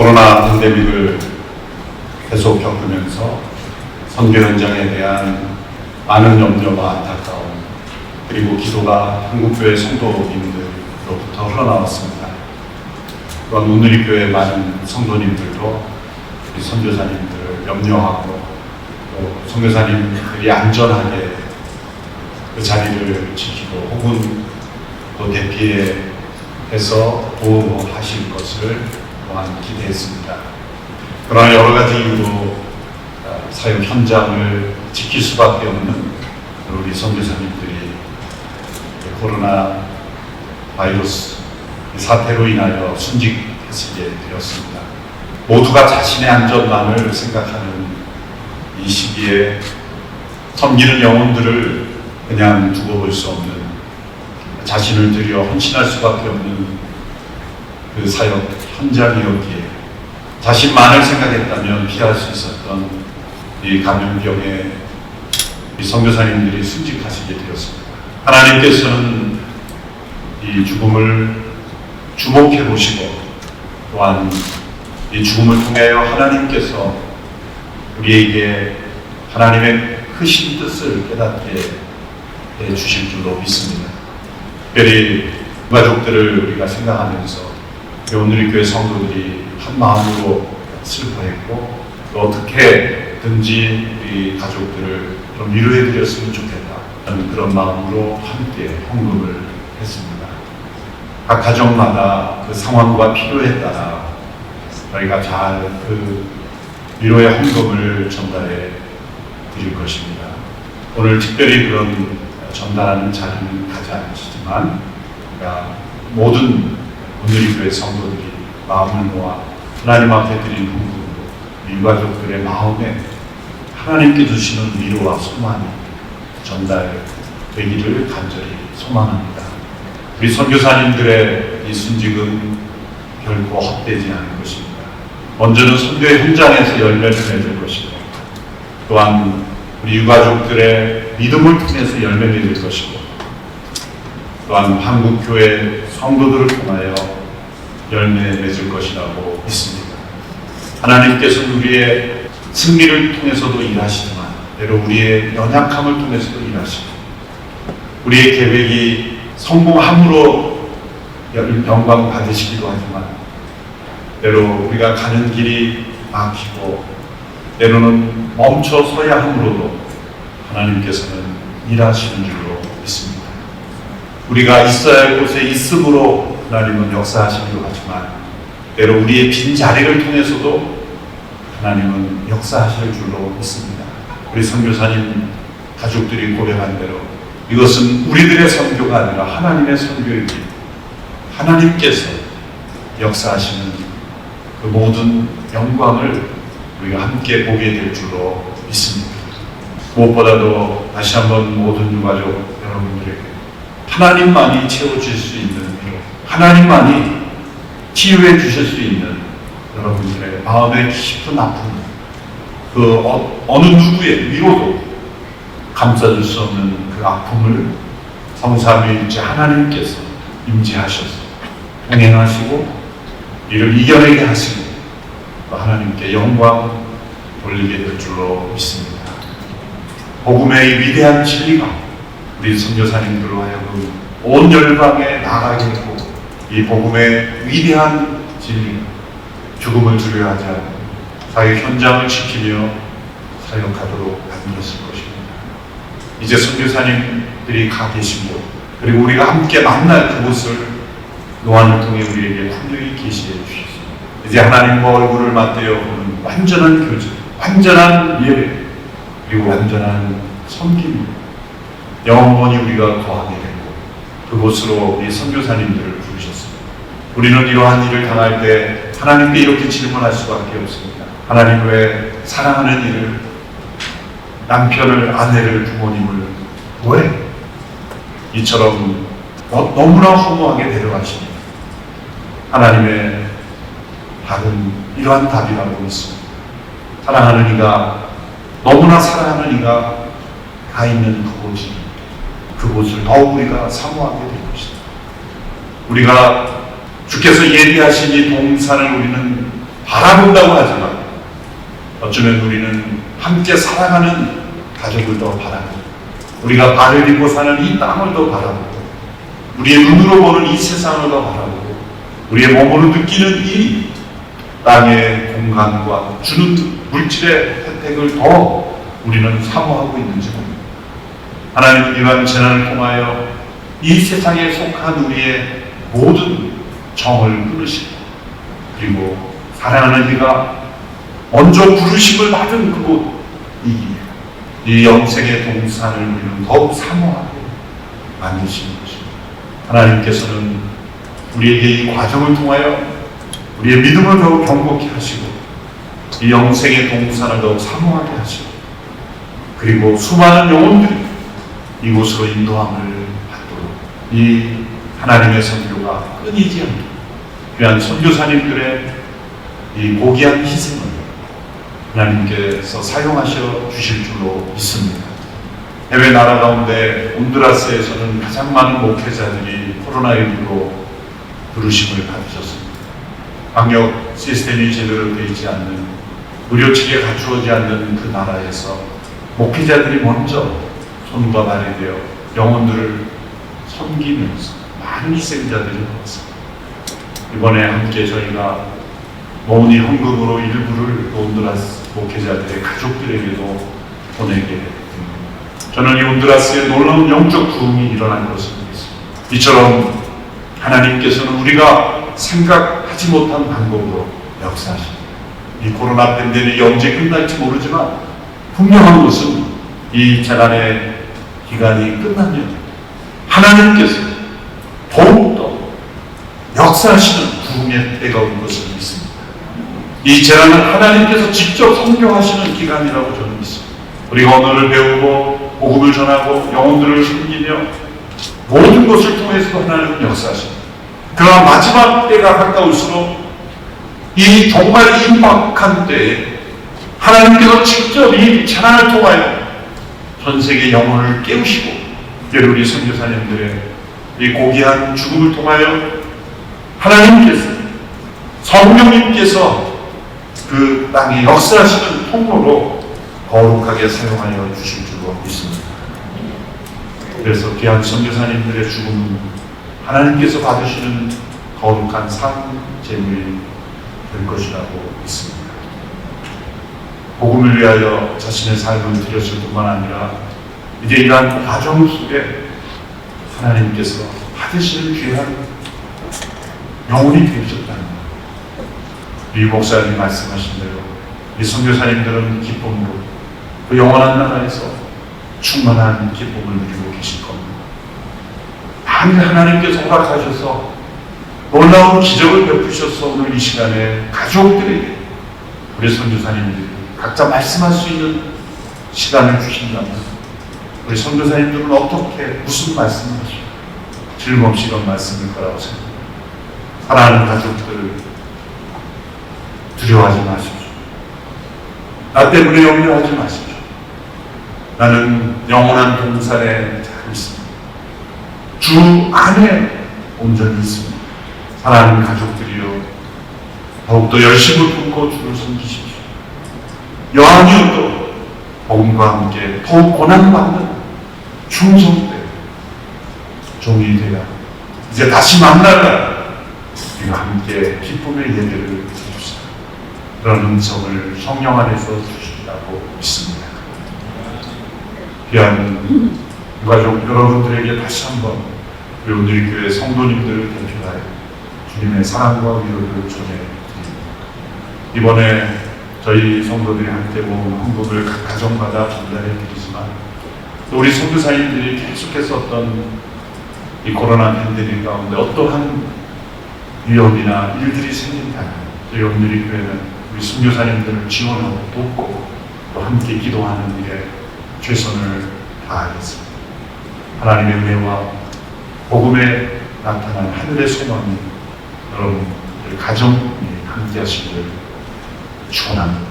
코로나 팬데믹을 계속 겪으면서 선교 현장에 대한 많은 염려와 안타까움 그리고 기도가 한국교회 성도님들로부터 흘러나왔습니다. 또한 오늘이 교회 많은 성도님들도 우리 선교사님들을 염려하고 또 선교사님들이 안전하게 그 자리를 지키고 혹은 또 대피해서 도움하실 것을 또한 기대했습니다. 그러나 여러 가지 이유로 어, 사역 현장을 지킬 수밖에 없는 우리 선교사님들이 코로나 바이러스 사태로 인하여 순직하시게 되었습니다. 모두가 자신의 안전만을 생각하는 이 시기에 섬기는 영혼들을 그냥 두고 볼 수 없는 자신을 들여 헌신할 수밖에 없는 그 사역 현장이었기에 자신만을 생각했다면 피할 수 있었던 이 감염병에 이 선교사님들이 순직하시게 되었습니다. 하나님께서는 이 죽음을 주목해 보시고 또한 이 죽음을 통하여 하나님께서 우리에게 하나님의 크신 뜻을 깨닫게 해 주실 줄로 믿습니다. 특별히 가족들을 우리가 생각하면서 오늘 교회 성도들이 한 마음으로 슬퍼했고 또 어떻게든지 우리 가족들을 좀 위로해 드렸으면 좋겠다 그런 마음으로 함께 헌금을 했습니다. 각 가정마다 그 상황과 필요에 따라 저희가 잘 그 위로의 헌금을 전달해 드릴 것입니다. 오늘 특별히 그런 전달하는 자리는 가지 않으시지만 모든 오늘의 교회 성도들이 마음을 모아 하나님 앞에 드린 헌금으로 일가족들의 마음에 하나님께 주시는 위로와 소망이 전달되기를 간절히 소망합니다. 우리 선교사님들의 이 순직은 결코 헛되지 않을 것입니다. 먼저는 선교의 현장에서 열매를 맺을 것이고 또한 우리 유가족들의 믿음을 통해서 열매 맺을 것이고 또한 한국교회 성도들을 통하여 열매 맺을 것이라고 믿습니다. 하나님께서는 우리의 승리를 통해서도 일하시지만 때로 우리의 연약함을 통해서도 일하시고 우리의 계획이 성공함으로 영광 받으시기도 하지만 때로 우리가 가는 길이 막히고 때로는 멈춰 서야 함으로도 하나님께서는 일하시는 줄로 믿습니다. 우리가 있어야 할 곳에 있음으로 하나님은 역사하시기도 하지만 때로 우리의 빈 자리를 통해서도 하나님은 역사하실 줄로 믿습니다. 우리 선교사님 가족들이 고백한 대로 이것은 우리들의 선교가 아니라 하나님의 선교이기 하나님께서 역사하시는 그 모든 영광을 우리가 함께 보게 될 줄로 믿습니다. 무엇보다도 다시 한번 모든 유가족 여러분들에게 하나님만이 채워줄 수 있는 위로, 하나님만이 치유해 주실 수 있는 여러분들의 마음의 깊은 아픔, 그 어, 어느 누구의 위로도 감싸줄 수 없는 그 아픔을 성삼위일체 하나님께서 임재하셔서 동행하시고 이를 이겨내게 하시고 또 하나님께 영광 돌리게 될 줄로 믿습니다. 복음의 이 위대한 진리가 우리 선교사님들로 하여금 온 열방에 나가게 했고 이 복음의 위대한 진리가 죽음을 두려워하지 않고 사회 현장을 지키며 사역하도록 만들었을 것입니다. 이제 선교사님들이 가 계시고 그리고 우리가 함께 만날 그곳을 노안을 통해 우리에게 분명히 계시해 주셨습니다. 이제 하나님과 얼굴을 맞대어 보는 완전한 교제, 완전한 예배, 그리고 완전한 섬김, 영원히 우리가 거하게 되고 그곳으로 우리 선교사님들을 부르셨습니다. 우리는 이러한 일을 당할 때 하나님께 이렇게 질문할 수밖에 없습니다. 하나님 왜 사랑하는 일을 남편을, 아내를, 부모님을 왜 이처럼 너- 너무나 허무하게 데려가시니 하나님의 답은 이러한 답이라고 믿습니다. 사랑하는 이가 너무나 사랑하는 이가 가 있는 그곳이 그곳을 더욱 우리가 사모하게 될 것이다. 우리가 주께서 예비하신 이 동산을 우리는 바라본다고 하지만 어쩌면 우리는 함께 사랑하는 가족을 더 바라보고 우리가 발을 딛고 사는 이 땅을 더 바라보고 우리의 눈으로 보는 이 세상을 더 바라보고 우리의 몸으로 느끼는 이 땅의 공간과 주는 물질의 혜택을 더 우리는 사모하고 있는지 모릅니다. 하나님은 이러한 재난을 통하여 이 세상에 속한 우리의 모든 정을 끊으시고 그리고 사랑하는 이가 먼저 부르심을 받은 그곳 이기에 이 영생의 동산을 우리는 더욱 사모하게 만드시는 것입니다. 하나님께서는 우리에게 이 과정을 통하여 우리의 믿음을 더욱 경고케 하시고 이 영생의 동산을 더욱 사모하게 하시고 그리고 수많은 영혼들이 이곳으로 인도함을 받도록 이 하나님의 선교가 끊이지 않도록 귀한 선교사님들의 이 고귀한 희생을 하나님께서 사용하셔 주실 줄로 믿습니다. 해외 나라 가운데 온두라스에서는 가장 많은 목회자들이 코로나19로 부르심을 받으셨습니다. 방역 시스템이 제대로 되어 있지 않는 의료 체계 갖추어지 않는 그 나라에서 목회자들이 먼저 손과 발이 되어 영혼들을 섬기면서 많은 희생자들이 나왔습니다. 이번에 함께 저희가 모은이 헌금으로 일부를 온두라스 목회자들의 가족들에게도 보내게 됩니다. 저는 이 온두라스에 놀라운 영적 부흥이 일어난 것을 믿습니다. 이처럼 하나님께서는 우리가 생각하지 못한 방법으로 역사하십니다. 이 코로나 팬데믹이 언제 끝날지 모르지만 분명한 것은 이 재난의 기간이 끝나면 하나님께서 더욱더 역사하시는 부흥의 때가 온 것을 믿습니다. 이 재난은 하나님께서 직접 성경하시는 기간이라고 저는 믿습니다. 우리가 언어를 배우고 복음을 전하고 영혼들을 섬기며 모든 것을 통해서 하나님은 역사하십니다. 그러나 마지막 때가 가까울수록 이 정말 임박한 때에 하나님께서 직접 이 재난을 통하여 전 세계 영혼을 깨우시고 우리 선교사님들의 이 고귀한 죽음을 통하여 하나님께서 성령님께서 그 땅에 역사하시는 통로로 거룩하게 사용하여 주실 줄로 믿습니다. 그래서 귀한 선교사님들의 죽음은 하나님께서 받으시는 거룩한 상 제물이 될 것이라고 믿습니다. 복음을 위하여 자신의 삶을 드렸을 뿐만 아니라 이제 이러한 과정 속에 하나님께서 받으시는 귀한 영혼이 되셨다는 것. 리 목사님 말씀하신 대로 이 선교사님들은 기쁨으로 그 영원한 나라에서 충만한 기쁨을 누리고 계실 겁니다. 만일 하나님께서 허락하셔서 놀라운 기적을 베푸셔서 오늘 이 시간에 가족들에게 우리 선교사님들이 각자 말씀할 수 있는 시간을 주신다면 우리 선교사님들은 어떻게 무슨 말씀을 질문없이 이런 말씀일 거라고 생각합니다. 사랑하는 가족들 두려워하지 마십시오. 나 때문에 염려하지 마십시오. 나는 영원한 동산에 잘 있습니다. 주 안에 온전히 있습니다. 사랑하는 가족들이요. 더욱더 열심을 품고 주를 섬기십시오. 여한이어도 복음과 함께 더욱 고난받는 충성되 종이 되어 이제 다시 만날라 우리가 함께 기쁨의 예배를 드립시다. 그런 음성을 성령 안에서 주신다고 믿습니다. 귀한 유가족 여러분들에게 다시 한번 우리 오늘 교회 성도님들을 대표하여 주님의 사랑과 위로를 전해 드립니다. 이번에 저희 성도들이 함께 모은 헌금을 각 가정마다 전달해 드리지만 또 우리 선교사님들이 계속해서 어떤 이 코로나 팬데믹 가운데 어떠한 위험이나 일들이 생긴다면 저희 오늘의 교회는 우리 선교사님들을 지원하고 돕고 또 함께 기도하는 일에 최선을 다하겠습니다. 하나님의 은혜와 복음에 나타난 하늘의 소망이 여러분들 가정에 함께 하시기 를 축원합니다.